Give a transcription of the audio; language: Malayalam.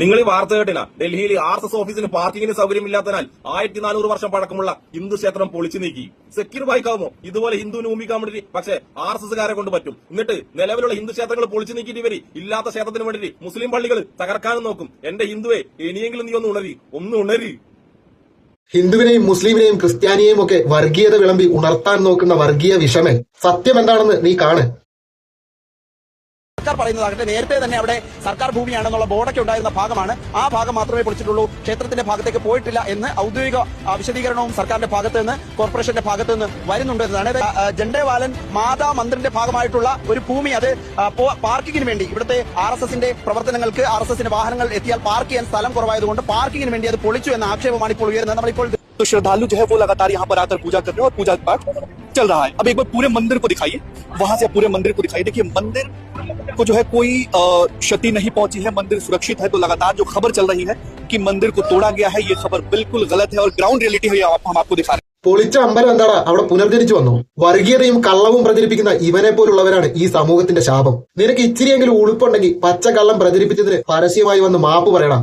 നിങ്ങൾ ഈ വാർത്ത കേട്ടില്ല. ഡൽഹിയിൽ ആർ എസ് എസ് ഓഫീസിന് പാർക്കിങ്ങിന് സൗകര്യമില്ലാത്തതിനാൽ ആയിരത്തി നാനൂറ് വർഷം പഴക്കമുള്ള ഹിന്ദു ക്ഷേത്രം പൊളിച്ചു നീക്കി. സെക്യൂർ ബൈക്കാവുമോ ഇതുപോലെ ഹിന്ദു നൂമിക്കാൻ വേണ്ടി പക്ഷേ ആർ എസ് എസ്കാരെ കൊണ്ട് പറ്റും. എന്നിട്ട് നിലവിലുള്ള ഹിന്ദു ക്ഷേത്രങ്ങൾ പൊളിച്ചു നീക്കിയിട്ട് ഇവർ ഇല്ലാത്ത ക്ഷേത്രത്തിന് വേണ്ടി മുസ്ലിം പള്ളികൾ തകർക്കാനും നോക്കും. എന്റെ ഹിന്ദുവെ ഇനിയെങ്കിലും നീ ഒന്ന് ഉണരി. ഒന്ന് ഉണരി. ഹിന്ദുവിനെയും മുസ്ലിമിനെയും ക്രിസ്ത്യാനിയെയും ഒക്കെ വർഗീയത വിളമ്പി ഉണർത്താൻ നോക്കുന്ന വർഗീയ വിഷമൻ സത്യം എന്താണെന്ന് നീ കാണ്. സർക്കാർ പറയുന്നതാകട്ടെ നേരത്തെ തന്നെ അവിടെ സർക്കാർ ഭൂമിയാണെന്നുള്ള ബോർഡൊക്കെ ഉണ്ടായിരുന്ന ഭാഗമാണ്. ആ ഭാഗം മാത്രമേ പൊളിച്ചിട്ടുള്ളൂ. ക്ഷേത്രത്തിന്റെ ഭാഗത്തേക്ക് പോയിട്ടില്ല എന്ന് ഔദ്യോഗിക വിശദീകരണവും സർക്കാരിന്റെ ഭാഗത്ത് നിന്ന് കോർപ്പറേഷന്റെ ഭാഗത്ത് നിന്ന് വരുന്നുണ്ട് എന്നതാണ്. ഇത്, ജണ്ടേവാലൻ മാതാ മന്ദിറിന്റെ ഭാഗമായിട്ടുള്ള ഒരു ഭൂമി അത് പാർക്കിങ്ങിന് വേണ്ടി ഇവിടുത്തെ ആർ എസ് എസിന്റെ പ്രവർത്തനങ്ങൾക്ക് ആർ എസ് എസിന്റെ വാഹനങ്ങൾ എത്തിയാൽ പാർക്ക് ചെയ്യാൻ സ്ഥലം കുറവായതുകൊണ്ട് പാർക്കിങ്ങിന് വേണ്ടി അത് പൊളിച്ചു എന്ന ആക്ഷേപമാണ് ഇപ്പോൾ ഉയരുന്നത്. നമ്മളിപ്പോൾ तो श्रद्धालु जो है वो लगातार यहाँ पर आकर पूजा कर रहे हैं और पूजा पाठ चल रहा है अब एक बार पूरे मंदिर को दिखाइए वहां से पूरे मंदिर को दिखाइए देखिए मंदिर को जो है कोई अ, क्षति नहीं पहुंची है मंदिर सुरक्षित है तो लगातार जो खबर चल रही है कि मंदिर को तोड़ा गया है ये खबर बिल्कुल गलत है और ग्राउंड रियलिटी है ये आप- हम आपको दिखा रहे हैं പൊളിച്ച അമ്പലം എന്താടാ അവിടെ പുനർജനിച്ചു വന്നു വർഗീയതയും കള്ളവും പ്രചരിപ്പിക്കുന്ന ഇവനെ പോലുള്ളവരാണ് ഈ സമൂഹത്തിന്റെ ശാപം നിനക്ക് ഇച്ചിരിയെങ്കിലും ഉളുപ്പുണ്ടെങ്കിൽ പച്ച കള്ളം പ്രചരിപ്പിച്ചതിന് പരസ്യമായി വന്ന് മാപ്പ് പറയണം